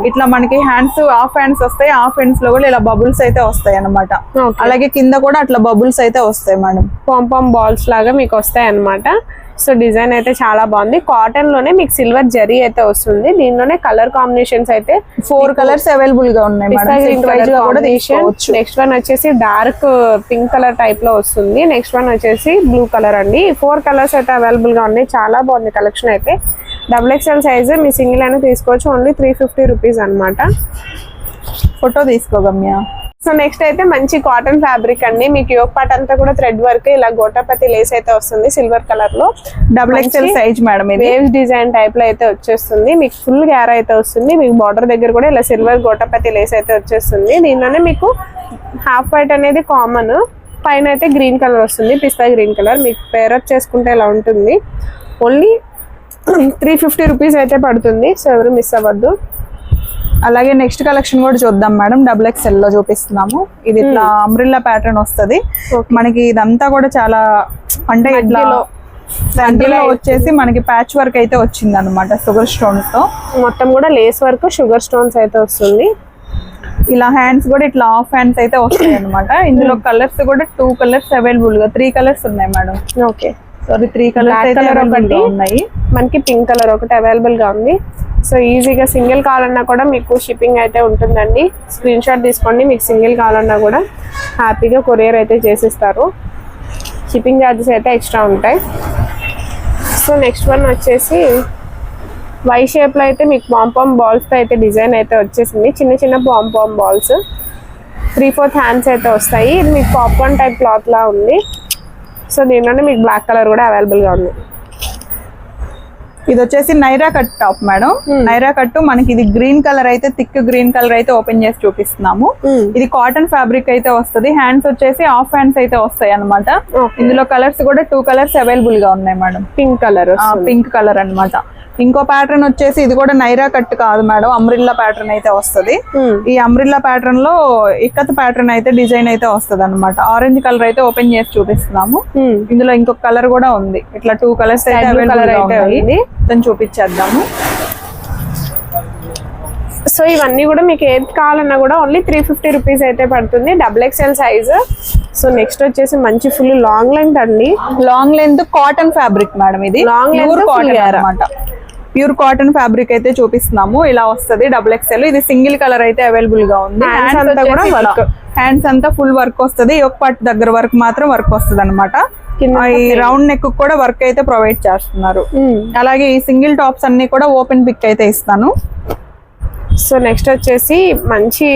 ఇట్లా మనకి హ్యాండ్స్ హాఫ్ హ్యాండ్స్ వస్తాయి హాఫ్ హ్యాండ్స్లో కూడా ఇలా బబుల్స్ అయితే వస్తాయి అనమాట. అలాగే కింద కూడా అట్లా బబుల్స్ అయితే వస్తాయి మేడం. పాంపామ్ బాల్స్ లాగా మీకు వస్తాయి అన్నమాట. సో డిజైన్ అయితే చాలా బాగుంది. కాటన్లోనే మీకు సిల్వర్ జరీ అయితే వస్తుంది. దీనిలోనే కలర్ కాంబినేషన్స్ అయితే ఫోర్ కలర్స్ అవైలబుల్గా ఉన్నాయి నెక్స్ట్ వన్ వచ్చేసి డార్క్ పింక్ కలర్ టైప్లో వస్తుంది. నెక్స్ట్ వన్ వచ్చేసి బ్లూ కలర్ అండి. ఫోర్ కలర్స్ అయితే అవైలబుల్గా ఉన్నాయి. చాలా బాగుంది కలెక్షన్ అయితే. డబుల్ ఎక్స్ఎల్ సైజ్ మీ సింగిల్ అయినా తీసుకోవచ్చు. ఓన్లీ త్రీ ఫిఫ్టీ రూపీస్ అనమాట ఫోటో తీసుకో గమ్య. సో నెక్స్ట్ అయితే మంచి కాటన్ ఫ్యాబ్రిక్ అండి. మీకు యోగ్ పాట్ అంతా కూడా థ్రెడ్ వర్క్ ఇలా గోటాపతి లేస్ అయితే వస్తుంది సిల్వర్ కలర్లో డబుల్ ఎక్స్ఎల్ సైజ్ మేడం ఇది. వేవ్స్ డిజైన్ టైప్లో అయితే వచ్చేస్తుంది. మీకు ఫుల్ గ్యార్ అయితే వస్తుంది. మీకు బార్డర్ దగ్గర కూడా ఇలా సిల్వర్ గోటపతి లేస్ అయితే వచ్చేస్తుంది. దీనిలోనే మీకు హాఫ్ వైట్ అనేది కామన్ పైన అయితే గ్రీన్ కలర్ వస్తుంది. పిస్తా గ్రీన్ కలర్ మీకు పేరప్ చేసుకుంటే ఇలా ఉంటుంది? ఓన్లీ త్రీ ఫిఫ్టీ రూపీస్ అయితే పడుతుంది సో ఎవరు మిస్ అవ్వద్దు. అలాగే నెక్స్ట్ కలెక్షన్ కూడా చూద్దాం మేడం డబుల్ ఎక్స్ఎల్లో చూపిస్తున్నాము. ఇది ఇట్లా అంబ్రిల్లా ప్యాటర్న్ వస్తది. మనకి ఇదంతా కూడా చాలా అంటే ఇట్లా మధ్యలో. వచ్చేసి మనకి ప్యాచ్ వర్క్ అయితే వచ్చింది అనమాట షుగర్ స్టోన్స్తో. మొత్తం కూడా లేస్ వర్క్ షుగర్ స్టోన్స్ అయితే వస్తుంది. ఇలా హ్యాండ్స్ కూడా ఇట్లా హాఫ్ హ్యాండ్స్ అయితే వస్తాయి అనమాట ఇందులో కలర్స్ కూడా టూ కలర్స్ అవైలబుల్గా త్రీ కలర్స్ ఉన్నాయి మేడం. ఓకే సారీ త్రీ కలర్స్గా ఒకటి. ఉన్నాయి. మనకి పింక్ కలర్ ఒకటి అవైలబుల్గా ఉంది. సో ఈజీగా సింగిల్ కావాలన్నా కూడా మీకు షిప్పింగ్ అయితే ఉంటుందండి. స్క్రీన్ షాట్ తీసుకోండి మీకు సింగిల్ కావాలన్నా కూడా హ్యాపీగా కొరియర్ అయితే చేసిస్తారు. షిప్పింగ్ ఛార్జెస్ అయితే ఎక్స్ట్రా ఉంటాయి. సో నెక్స్ట్ వన్ వచ్చేసి వై షేప్లో అయితే మీకు పాంపామ్ బాల్స్తో అయితే డిజైన్ అయితే వచ్చేసింది. చిన్న చిన్న pompom balls three fourth hands అయితే వస్తాయి. ఇది మీకు పాప్కార్న్ టైప్ క్లాత్ లా ఉంది. సో దీనిలోనే మీకు బ్లాక్ కలర్ కూడా అవైలబుల్గా ఉంది. ఇది వచ్చేసి Naira cut top madam. Naira cut మనకి ఇది గ్రీన్ కలర్ అయితే థిక్ గ్రీన్ కలర్ అయితే ఓపెన్ చేసి చూపిస్తున్నాము. Hmm. ఇది కాటన్ ఫ్యాబ్రిక్ అయితే వస్తది. హ్యాండ్స్ వచ్చేసి ఆఫ్ హ్యాండ్స్ అయితే వస్తాయి అనమాట. ఇందులో కలర్స్ కూడా టూ కలర్స్ అవైలబుల్గా ఉన్నాయి madam. Pink colour pink colour అన్నమాట. ఇంకో ప్యాటర్న్ వచ్చేసి ఇది కూడా నైరా కట్ కాదు మేడం అమ్రిల్లా ప్యాటర్న్ అయితే వస్తది. ఈ అమ్రిల్లా ప్యాటర్న్లో ఇక్కత్ ప్యాటర్న్ అయితే డిజైన్ అయితే వస్తది అనమాట ఆరెంజ్ కలర్ అయితే ఓపెన్ చేసి చూపిస్తున్నాము. ఇందులో ఇంకొక కలర్ కూడా ఉంది. ఇట్లా టూ కలర్స్ అయితే గా అయితే చూపించేద్దాము. సో ఇవన్నీ కూడా మీకు ఏది కావాలన్నా కూడా ఓన్లీ త్రీ ఫిఫ్టీ రూపీస్ అయితే పడుతుంది. Double XL size so next వచ్చేసి మంచి ఫుల్ లాంగ్ లెంత్ అండి. Long length cotton fabric madam ఇది. Long length pure cotton pure fabric అయితే చూపిస్తున్నాము. ఇలా వస్తది డబుల్ ఎక్స్ఎల్ ఇది సింగిల్ కలర్ అయితే అవైలబుల్గా ఉంది. Hands హ్యాండ్స్ అంతా కూడా వర్క్ హ్యాండ్స్ అంతా ఫుల్ వర్క్ వస్తది. ఒక పార్ట్ దగ్గర వరకు మాత్రం వర్క్ వస్తది అనమాట ఈ రౌండ్ నెక్ కూడా వర్క్ అయితే ప్రొవైడ్ చేస్తున్నారు. అలాగే ఈ సింగిల్ టాప్స్ అన్ని కూడా ఓపెన్ పిక్ అయితే ఇస్తాను. సో నెక్స్ట్ వచ్చేసి మంచి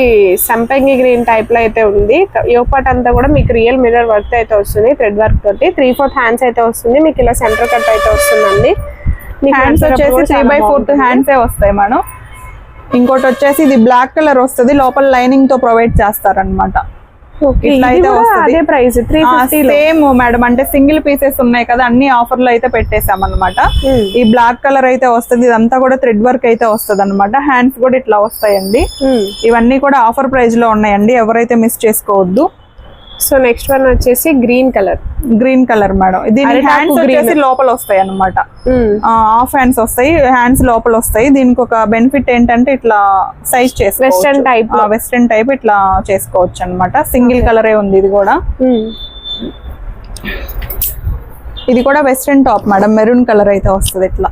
సంపంగి గ్రీన్ టైప్లో అయితే ఉంది. యోపాట్ అంతా కూడా మీకు రియల్ మిర్రర్ వర్క్ అయితే వస్తుంది. థ్రెడ్ వర్క్ తోటి. త్రీ ఫోర్త్ హ్యాండ్స్ అయితే వస్తుంది. మీకు ఇలా సెంటర్ కట్ అయితే వస్తుందండి. మీకు హ్యాండ్స్ వచ్చేసి త్రీ బై ఫోర్త్. హ్యాండ్స్ వస్తాయి మేడం? ఇంకోటి వచ్చేసి ఇది బ్లాక్ కలర్ వస్తది. లోపల లైనింగ్తో ప్రొవైడ్ చేస్తారనమాట సేమ్ మేడం అంటే సింగిల్ పీసెస్ ఉన్నాయి కదా అన్ని ఆఫర్లో అయితే పెట్టేసాం అనమాట ఈ బ్లాక్ కలర్ అయితే వస్తుంది ఇదంతా కూడా థ్రెడ్ వర్క్ అయితే వస్తుంది అనమాట హ్యాండ్స్ కూడా ఇట్లా వస్తాయండి. ఇవన్నీ కూడా ఆఫర్ ప్రైస్లో ఉన్నాయండి ఎవరైతే మిస్ చేసుకోవద్దు. సో నెక్స్ట్ వన్ వచ్చేసి green colour. Green colour madam. దీని హ్యాండ్స్. వచ్చేసి లోపల వస్తాయి అనమాట హాఫ్ హ్యాండ్స్ వస్తాయి హ్యాండ్స్ లోపల వస్తాయి. దీనికి ఒక బెనిఫిట్ ఏంటంటే ఇట్లా సైజ్ Western type లో. వెస్టర్న్ టైప్ ఇట్లా చేసుకోవచ్చు అనమాట సింగిల్ కలరే ఉంది ఇది కూడా. ఇది కూడా western top madam. Maroon colour అయితే వస్తుంది ఇట్లా.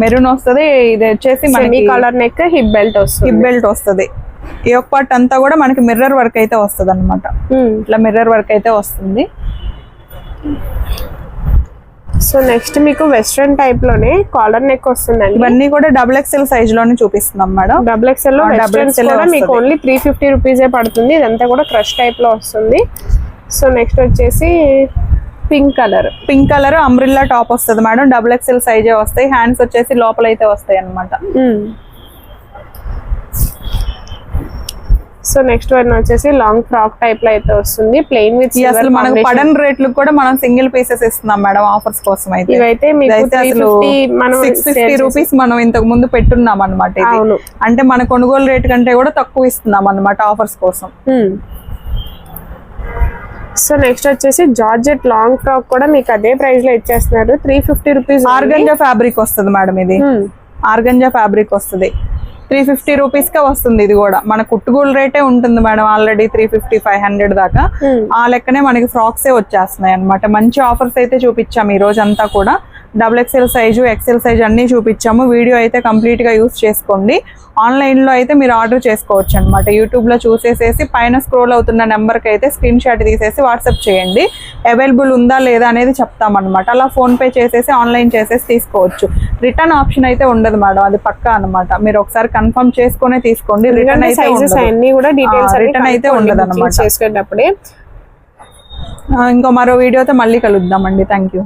మెరూన్ వస్తది ఇది వచ్చేసి మనకి కలర్ నెక్ హిప్ బెల్ట్ వస్తుంది. హిప్ బెల్ట్ వస్తది. ఈ ఒక పార్ట్ అంతా కూడా మనకి మిర్రర్ వర్క్ అయితే వస్తుంది అనమాట ఇట్లా మిర్రర్ వర్క్ అయితే వస్తుంది. సో నెక్స్ట్ మీకు వెస్ట్రన్ టైప్లోనే కాలర్ నెక్ వస్తుందండి. ఇవన్నీ కూడా డబుల్ ఎక్స్ఎల్ సైజ్లోనే చూపిస్తున్నాం మేడం. డబుల్ ఎక్స్ఎల్లో XL కూడా మీకు. ఓన్లీ త్రీ ఫిఫ్టీ రూపీసే పడుతుంది. ఇదంతా కూడా క్రష్ టైప్లో వస్తుంది. సో నెక్స్ట్ వచ్చేసి pink colour pink colour umbrella top వస్తుంది మేడం. డబుల్ ఎక్స్ఎల్ సైజే వస్తాయి. హ్యాండ్స్ వచ్చేసి లోపల అయితే వస్తాయి అనమాట సో నెక్స్ట్ వన్ వచ్చేసి లాంగ్ ఫ్రాక్ టైప్లో అయితే వస్తుంది. ప్లెయిన్ విత్ అసలు మనకు పడన్ రేట్లు కూడా మనం సింగిల్ పీసెస్ ఇస్తున్నాం మేడం ఆఫర్స్ కోసం అయితే. ఇవైతే రూపీస్ మనం ఇంతకు ముందు పెట్టున్నాం అనమాట. అంటే మన కొనుగోలు రేట్ కంటే కూడా తక్కువ ఇస్తున్నాం అనమాట ఆఫర్స్ కోసం. సో నెక్స్ట్ వచ్చేసి జార్జెట్ లాంగ్ ఫ్రాక్ కూడా మీకు అదే ప్రైస్లో ఇచ్చేస్తున్నారు. Three fifty rupees organza fabric వస్తుంది మేడం ఇది. ఆర్గంజా ఫ్యాబ్రిక్ వస్తుంది. త్రీ ఫిఫ్టీ రూపీస్ కే వస్తుంది ఇది కూడా. మన కుట్టుగోలు రేటే ఉంటుంది madam already three fifty five hundred దాకా. ఆ లెక్కనే మనకి ఫ్రాక్స్ ఏ వచ్చేస్తున్నాయి అనమాట మంచి ఆఫర్స్ అయితే చూపించాము ఈ రోజు అంతా కూడా. Double XL size XL size అన్ని చూపించాము. వీడియో అయితే కంప్లీట్గా యూస్ చేసుకోండి. ఆన్లైన్లో అయితే మీరు ఆర్డర్ చేసుకోవచ్చు అనమాట యూట్యూబ్లో చూసేసేసి పైన స్క్రోల్ అవుతున్న నెంబర్కి అయితే స్క్రీన్ షాట్ తీసేసి వాట్సాప్ చేయండి. అవైలబుల్ ఉందా లేదా అనేది చెప్తామన్నమాట అలా ఫోన్ పే చేసేసి ఆన్లైన్ చేసేసి తీసుకోవచ్చు. రిటర్న్ ఆప్షన్ అయితే ఉండదు మేడం. అది పక్కా అన్నమాట. మీరు ఒకసారి కన్ఫర్మ్ చేసుకునే తీసుకోండి. రిటర్న్ అయితే return అయితే ఉండదు అన్నమాట. చేసుకునేటప్పుడే. ఇంకో మరో వీడియోతో మళ్ళీ కలుద్దామండి. Thank you